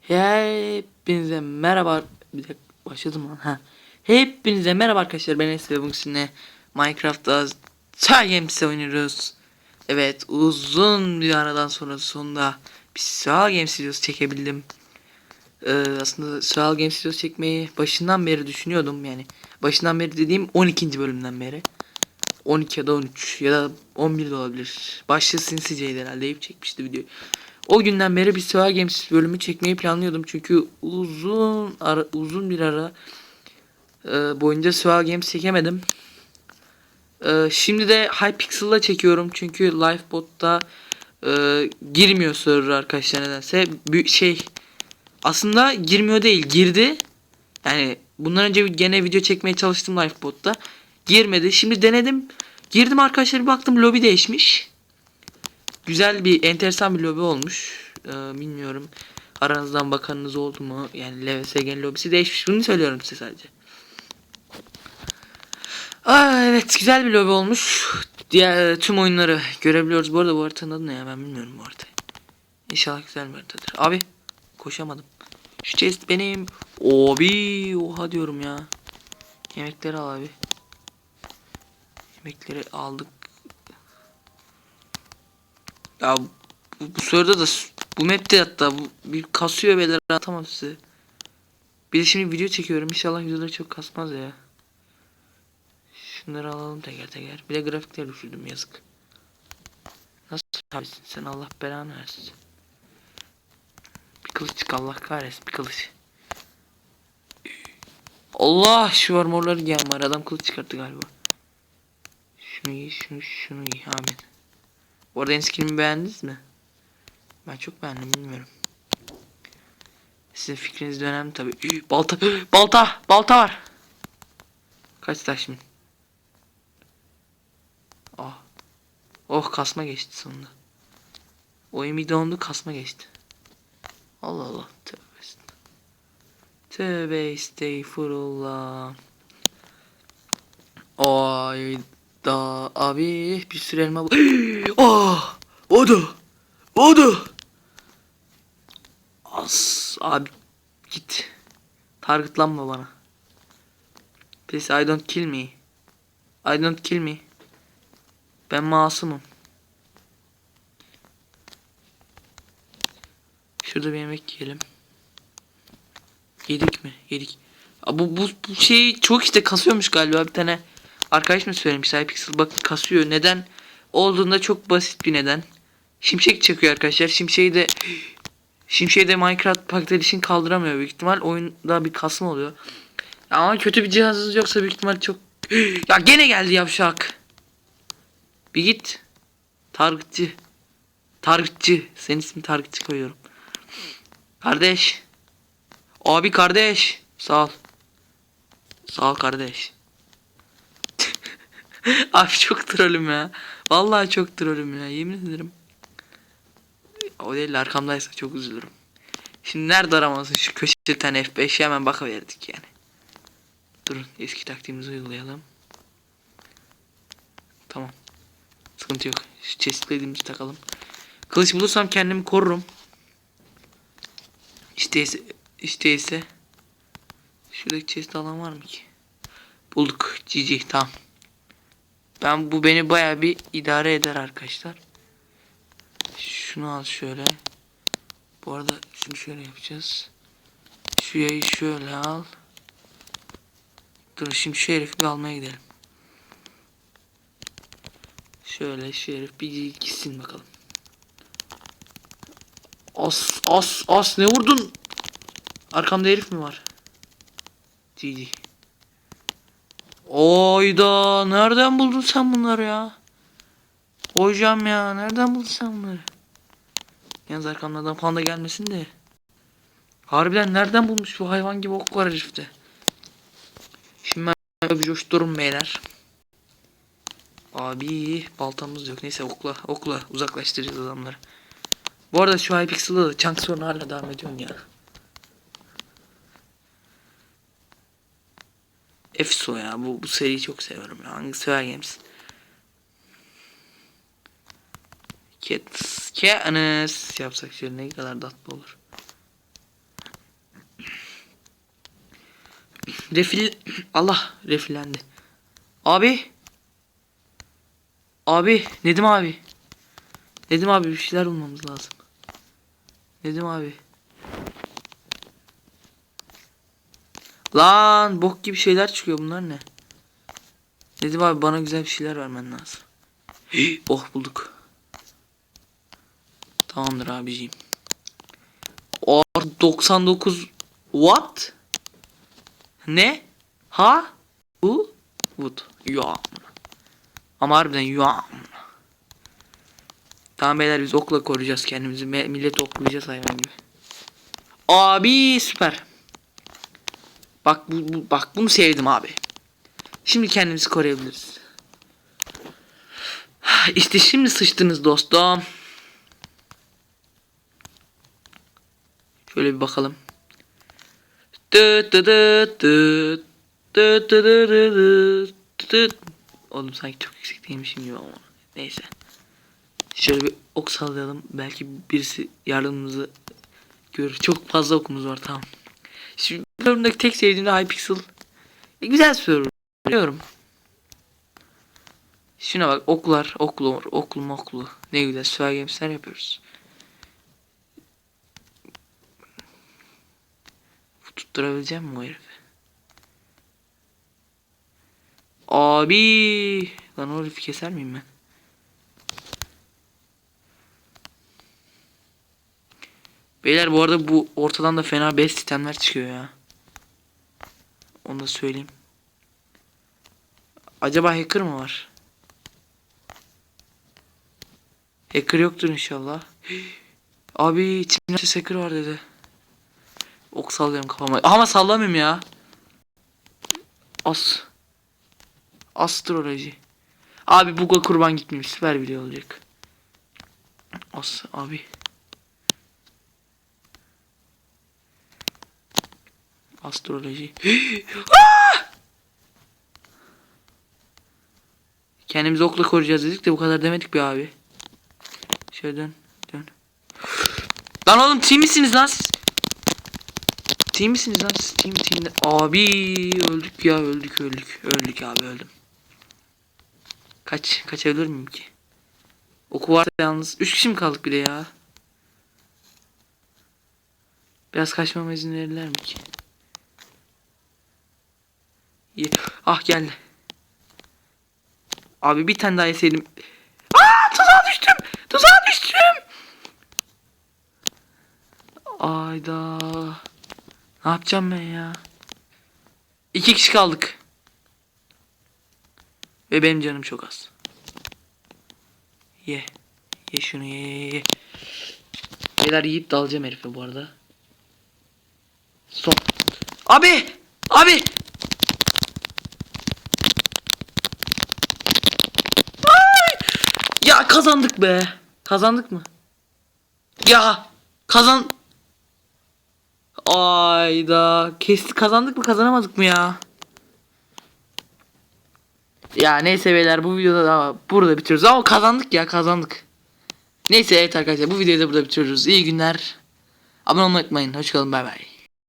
Hepinize merhaba. Bir dakika başladım lan. Ha. Hepinize merhaba arkadaşlar. Ben Enes bugün sizinle Minecraft'ta Star Games'e oynuyoruz. Evet uzun bir aradan sonra sonunda bir Star Games videosu çekebildim. Ee, aslında Star Games videosu çekmeyi başından beri düşünüyordum yani. Başından beri dediğim 12. bölümden beri. 12 ya da 13 ya da 11 de olabilir. Başta Sinsiceydi herhalde. Eyüp çekmişti videoyu. O günden beri bir Süha Games bölümü çekmeyi planlıyordum. Çünkü uzun ara, uzun bir ara e, boyunca Süha Games çekemedim. E, şimdi de Hypixel'la çekiyorum. Çünkü Lifebot'ta e, girmiyor server arkadaşlar nedense. Bir şey aslında girmiyor değil girdi. Yani bundan önce gene video çekmeye çalıştım Lifebot'ta. Girmedi. Şimdi denedim. Girdim arkadaşlar bir baktım lobi değişmiş. Güzel bir enteresan bir lobi olmuş. Ee, bilmiyorum. Aranızdan bakanınız oldu mu? Yani LVSG'nin lobisi değişmiş. Bunu söylüyorum size sadece. Aa, evet güzel bir lobi olmuş. Diğer tüm oyunları görebiliyoruz. Bu arada bu haritanın adı ne ya ben bilmiyorum bu haritayı. İnşallah güzel bir haritadır. Abi koşamadım. Şu chest benim. Abi oha diyorum ya. Yemekleri al abi. Yemekleri aldık. Ya bu, bu sırada da bu map'te hatta bu bir kasıyor beyler atamam size. Bir de şimdi video çekiyorum inşallah videoları çok kasmaz ya. Şunları alalım teker teker. Bir de grafikleri düşürdüm yazık. Nasıl abisin sen Allah belanı versin. Bir kılıç çık Allah kahretsin bir kılıç. Allah şu armorları giyen var adam kılıç çıkarttı galiba. Şunu giy şunu şunu giy amin. Bu arada en skinimi beğendiniz mi? Ben çok beğendim bilmiyorum. Sizin fikriniz de önemli tabi. Balta, balta, balta var. Kaç taş mı? Oh. Oh kasma geçti sonunda. O emi dondu kasma geçti. Allah Allah. Tövbe. Tövbe estağfurullah. Ay da abi bir sürü elma bu. oh! Odu! Odu! As abi git. Targetlanma bana. Please I don't kill me. I don't kill me. Ben masumum. Şurada bir yemek yiyelim. Yedik mi? Yedik. Aa, bu, bu, bu şey çok işte kasıyormuş galiba bir tane arkadaş mı söylemiş? Hypixel bak kasıyor. Neden? Olduğunda çok basit bir neden. Şimşek çakıyor arkadaşlar. Şimşeği de şimşeği de Minecraft Paket Edition kaldıramıyor büyük ihtimal. Oyunda bir kasma oluyor. Ama kötü bir cihazınız yoksa büyük ihtimal çok ya gene geldi yavşak. Bir git. Targetçı targetçı senin ismin targetçı koyuyorum. Kardeş. Abi kardeş. Sağ ol. Sağ ol kardeş Abi çok trollüm ya. Vallahi çok trollüm ya. Yemin ederim. O değil arkamdaysa çok üzülürüm. Şimdi nerede aramasın şu bir tane F5'e hemen bakıverdik yani. Durun eski taktiğimizi uygulayalım. Tamam. Sıkıntı yok. Şu chestplate'imizi takalım. Kılıç bulursam kendimi korurum. İşteyse, işteyse. Şuradaki chest alan var mı ki? Bulduk. GG tamam. Ben bu beni baya bir idare eder arkadaşlar. Şunu al şöyle. Bu arada şunu şöyle yapacağız. Şu yayı şöyle al. Dur şimdi şu herifi bir almaya gidelim. Şöyle şu herif bir gitsin bakalım. As as as ne vurdun? Arkamda herif mi var? GG. Oyda nereden buldun sen bunları ya? Hocam ya nereden buldun sen bunları? Yalnız arkamdan panda gelmesin de. Harbiden nereden bulmuş bu hayvan gibi ok var herifte. Şimdi ben bir coşturum beyler. Abi baltamız yok. Neyse okla okla uzaklaştıracağız adamları. Bu arada şu Hypixel'da da chunk sorunu hala devam ediyorum ya. Efso ya. Bu, bu seriyi çok seviyorum ya. Hangisi var Games? Cats. Cats yapsak şöyle ne kadar tatlı olur. Refil Allah refillendi. Abi. Abi Nedim abi. Nedim abi bir şeyler bulmamız lazım. Nedim abi. Lan bok gibi şeyler çıkıyor bunlar ne? Nedim abi bana güzel bir şeyler vermen lazım. Oh bulduk. Tamamdır abiciğim. O 99 what? Ne? Ha? Bu? Wood. Ya. Ama harbiden ya. Tamam beyler biz okla koruyacağız kendimizi. Millet oklayacağız hayvan gibi. Abi süper. Bak bu, bu bak bunu sevdim abi. Şimdi kendimizi koruyabiliriz. İşte şimdi sıçtınız dostum. Şöyle bir bakalım. Oğlum sanki çok yüksek değilmişim gibi ama. Neyse. Şöyle bir ok sallayalım. Belki birisi yardımımızı görür. Çok fazla okumuz var tamam. Şimdi tek sevdiğim de Hypixel. E, güzel soru. Biliyorum. Şuna bak oklar, oklu, oklu moklu. Ne güzel süper gamesler yapıyoruz. Tutturabileceğim mi o herifi? Abi, lan o herifi keser miyim ben? Beyler bu arada bu ortadan da fena best sistemler çıkıyor ya. Onu da söyleyeyim. Acaba hacker mı var? Hacker yoktur inşallah. Abi içimde hacker var dedi. Ok sallıyorum kafama. Ama sallamıyorum ya. As. Astroloji. Abi buga kurban gitmeyeyim. Süper video olacak. As abi. Astroloji. Ah! Kendimizi okla koruyacağız dedik de bu kadar demedik bir abi. Şöyle dön. Dön. Lan oğlum team misiniz lan siz? Team misiniz lan siz? Team team. Abi öldük ya öldük öldük. Öldük abi öldüm. Kaç kaçabilir miyim ki? Oku var yalnız. Üç kişi mi kaldık bir de ya? Biraz kaçmama izin verirler mi ki? Ah geldi. Abi bir tane daha yeseydim. Aa tuzağa düştüm. Tuzağa düştüm. Ayda. Ne yapacağım ben ya? İki kişi kaldık. Ve benim canım çok az. Ye. Ye şunu ye ye ye. Beyler yiyip dalacağım herife bu arada. Son. Abi! Abi! Ay! Ya kazandık be. Kazandık mı? Ya kazan. Ayda kesti kazandık mı kazanamadık mı ya? Ya neyse beyler bu videoda da burada bitiriyoruz ama kazandık ya kazandık. Neyse evet arkadaşlar bu videoyu da burada bitiriyoruz. İyi günler. Abone olmayı unutmayın. Hoşçakalın bay bay.